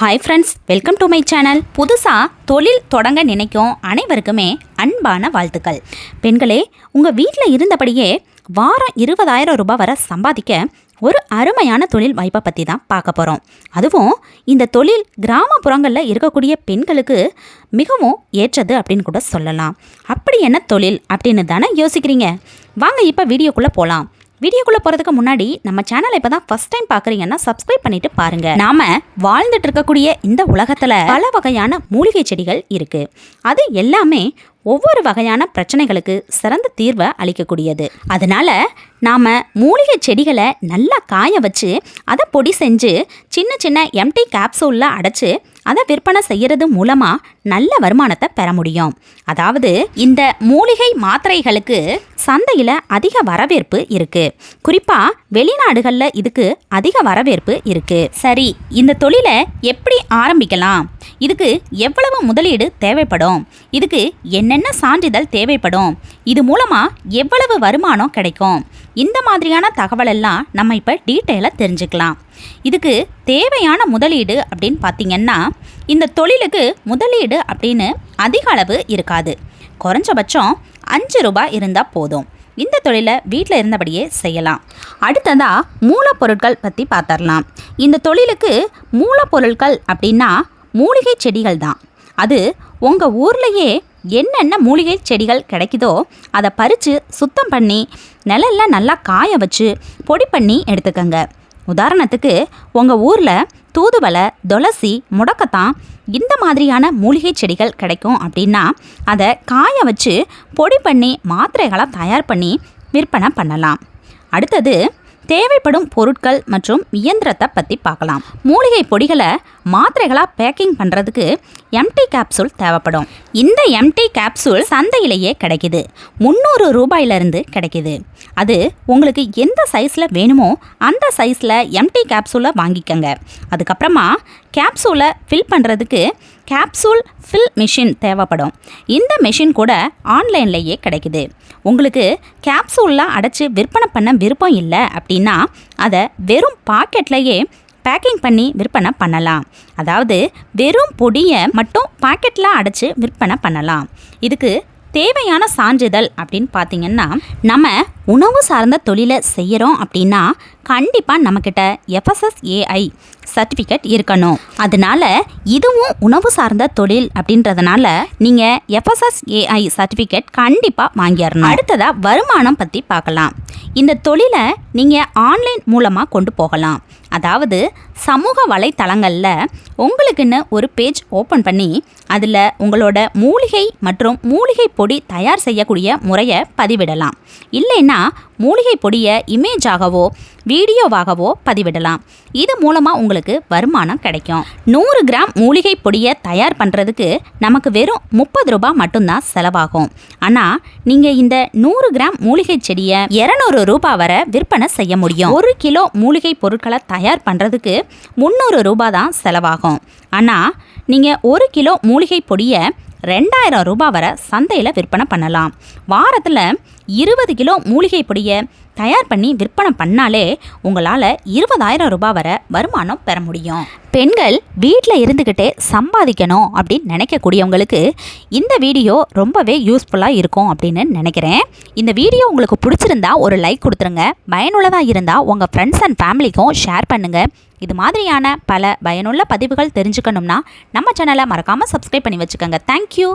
Hi friends welcome to my channel புதுசாக தொழில் தொடங்க நினைக்கும் அனைவருக்குமே அன்பான வாழ்த்துக்கள். பெண்களே உங்கள் வீட்டில் இருந்தபடியே வாரம் இருபதாயிரம் ரூபாய் வரை சம்பாதிக்க ஒரு அருமையான தொழில் வாய்ப்பை பற்றி தான் பார்க்க போகிறோம் அதுவும் இந்த தொழில் கிராமப்புறங்களில் இருக்கக்கூடிய பெண்களுக்கு மிகவும் ஏற்றது அப்படின்னு கூட சொல்லலாம். அப்படி என்ன தொழில் அப்படின்னு தானே யோசிக்கிறீங்க? வாங்க இப்போ வீடியோக்குள்ளே போகலாம் வீடியோக்குள்ள போறதுக்கு முன்னாடி நம்ம சேனலை இப்பதான் ஃபர்ஸ்ட் டைம் பாக்குறீங்கன்னா சப்ஸ்கிரைப் பண்ணிட்டு பாருங்க. நாம வாழ்ந்துட்டு இருக்கக்கூடிய இந்த உலகத்துல பல வகையான மூலிகை செடிகள் இருக்கு. அது எல்லாமே ஒவ்வொரு வகையான பிரச்சனைகளுக்கு சிறந்த தீர்வை அளிக்கக்கூடியது. அதனால நாம மூலிகை செடிகளை நல்லா காய வச்சு அதை பொடி செஞ்சு சின்ன சின்ன எம்டி கேப்சூலில் அடைச்சு அதை விற்பனை செய்கிறது மூலமாக நல்ல வருமானத்தை பெற முடியும். அதாவது இந்த மூலிகை மாத்திரைகளுக்கு சந்தையில் அதிக வரவேற்பு இருக்குது குறிப்பாக வெளிநாடுகளில் இதுக்கு அதிக வரவேற்பு இருக்குது சரி இந்த தொழிலை எப்படி ஆரம்பிக்கலாம்? இதுக்கு எவ்வளவு முதலீடு தேவைப்படும்? இதுக்கு என்னென்ன சான்றிதழ் தேவைப்படும்? இது மூலமாக எவ்வளவு வருமானம் கிடைக்கும்? இந்த மாதிரியான தகவலெல்லாம் நம்ம இப்போ டீட்டெயிலாக தெரிஞ்சுக்கலாம். இதுக்கு தேவையான முதலீடு அப்படின்னு பார்த்தீங்கன்னா இந்த தொழிலுக்கு முதலீடு அப்படின்னு அதிக அளவு இருக்காது. குறைஞ்சபட்சம் அஞ்சு ரூபாய் இருந்தால் போதும். இந்த தொழிலை வீட்டில் இருந்தபடியே செய்யலாம். அடுத்ததாக மூலப்பொருட்கள் பற்றி பார்த்துடலாம். இந்த தொழிலுக்கு மூலப்பொருட்கள் அப்படின்னா மூலிகை செடிகள் தான். அது உங்கள் ஊர்லேயே என்னென்ன மூலிகை செடிகள் கிடைக்குதோ அதை பறித்து சுத்தம் பண்ணி நிழல்ல நல்லா காய வச்சு பொடி பண்ணி எடுத்துக்கங்க. உதாரணத்துக்கு உங்கள் ஊரில் தூதுவளை துளசி முடக்கத்தான் இந்த மாதிரியான மூலிகை செடிகள் கிடைக்கும் அப்படின்னா அதை காய வச்சு பொடி பண்ணி மாத்திரைகளை தயார் பண்ணி விற்பனை பண்ணலாம். அடுத்தது தேவைப்படும் பொருட்கள் மற்றும் இயந்திரத்தை பற்றி பார்க்கலாம். மூலிகை பொடிகளை மாத்திரைகளாக பேக்கிங் பண்ணுறதுக்கு எம்டி கேப்சூல் தேவைப்படும். இந்த எம்டி கேப்சூல் சந்தையிலேயே கிடைக்குது. முந்நூறு ரூபாயிலிருந்து கிடைக்குது. அது உங்களுக்கு எந்த சைஸில் வேணுமோ அந்த சைஸில் எம்டி கேப்சூலை வாங்கிக்கங்க. அதுக்கப்புறமா கேப்சூலை ஃபில் பண்ணுறதுக்கு கேப்சூல் ஃபில் மிஷின் தேவைப்படும். இந்த மிஷின் கூட ஆன்லைன்லேயே கிடைக்குது. உங்களுக்கு கேப்சூல்லாம் அடைச்சி விற்பனை பண்ண விருப்பம் இல்லை அப்படின்னா அதை வெறும் பாக்கெட்லேயே பேக்கிங் பண்ணி விற்பனை பண்ணலாம். அதாவது வெறும் பொடியை மட்டும் பாக்கெட்டில் அடைச்சி விற்பனை பண்ணலாம். இதுக்கு தேவையான சான்றிதழ் அப்படின்னு பார்த்தீங்கன்னா நம்ம உணவு சார்ந்த தொழிலை செய்கிறோம் அப்படின்னா கண்டிப்பாக நம்மக்கிட்ட எஃப்எஸ்எஸ்ஏஐ சர்டிஃபிகேட் இருக்கணும். அதனால இதுவும் உணவு சார்ந்த தொழில் அப்படின்றதுனால நீங்கள் எஃப்எஸ்எஸ்ஏஐ சர்டிஃபிகேட் கண்டிப்பாக வாங்கிடணும் அடுத்ததாக வருமானம் பற்றி பார்க்கலாம். இந்த தொழிலை நீங்கள் ஆன்லைன் மூலமாக கொண்டு போகலாம். அதாவது சமூக வலைத்தளங்களில் உங்களுக்குன்னு ஒரு பேஜ் ஓப்பன் பண்ணி அதில் உங்களோட மூலிகை மற்றும் மூலிகை பொடி தயார் செய்யக்கூடிய முறையை பதிவிடலாம். இல்லைன்னா மூலிகை பொடியை இமேஜாகவோ வீடியோவாகவோ பதிவிடலாம். இது மூலமாக உங்களுக்கு வருமானம் கிடைக்கும். நூறு கிராம் மூலிகை பொடியை தயார் பண்ணுறதுக்கு நமக்கு வெறும் முப்பது ரூபாய் மட்டும்தான் செலவாகும். ஆனால் நீங்கள் இந்த நூறு கிராம் மூலிகை செடியை இரநூறு ரூபாய் வரை விற்பனை செய்ய முடியும். ஒரு கிலோ மூலிகை பொருட்களை தயார் பண்ணுறதுக்கு முந்நூறு ரூபாய் தான் செலவாகும். ஆனால் நீங்கள் ஒரு கிலோ மூலிகை பொடியை ரெண்டாயிரம் ரூபாய் வரை சந்தையில் விற்பனை பண்ணலாம். வாரத்தில் இருபது கிலோ மூலிகை பொடியை தயார் பண்ணி விற்பனை பண்ணாலே உங்களால் இருபதாயிரம் ரூபாய் வரை வருமானம் பெற முடியும். பெண்கள் வீட்டில் இருந்துக்கிட்டே சம்பாதிக்கணும் அப்படின்னு நினைக்கக்கூடியவங்களுக்கு இந்த வீடியோ ரொம்பவே யூஸ்ஃபுல்லாக இருக்கும் அப்படின்னு நினைக்கிறேன். இந்த வீடியோ உங்களுக்கு பிடிச்சிருந்தா ஒரு லைக் கொடுத்துருங்க. பயனுள்ளதாக இருந்தால் உங்கள் ஃப்ரெண்ட்ஸ் அண்ட் ஃபேமிலிக்கும் ஷேர் பண்ணுங்கள் இது மாதிரியான பல பயனுள்ள பதிவுகள் தெரிஞ்சுக்கணும்னா நம்ம சேனலை மறக்காமல் சப்ஸ்கிரைப் பண்ணி வச்சுக்கோங்க. தேங்க்யூ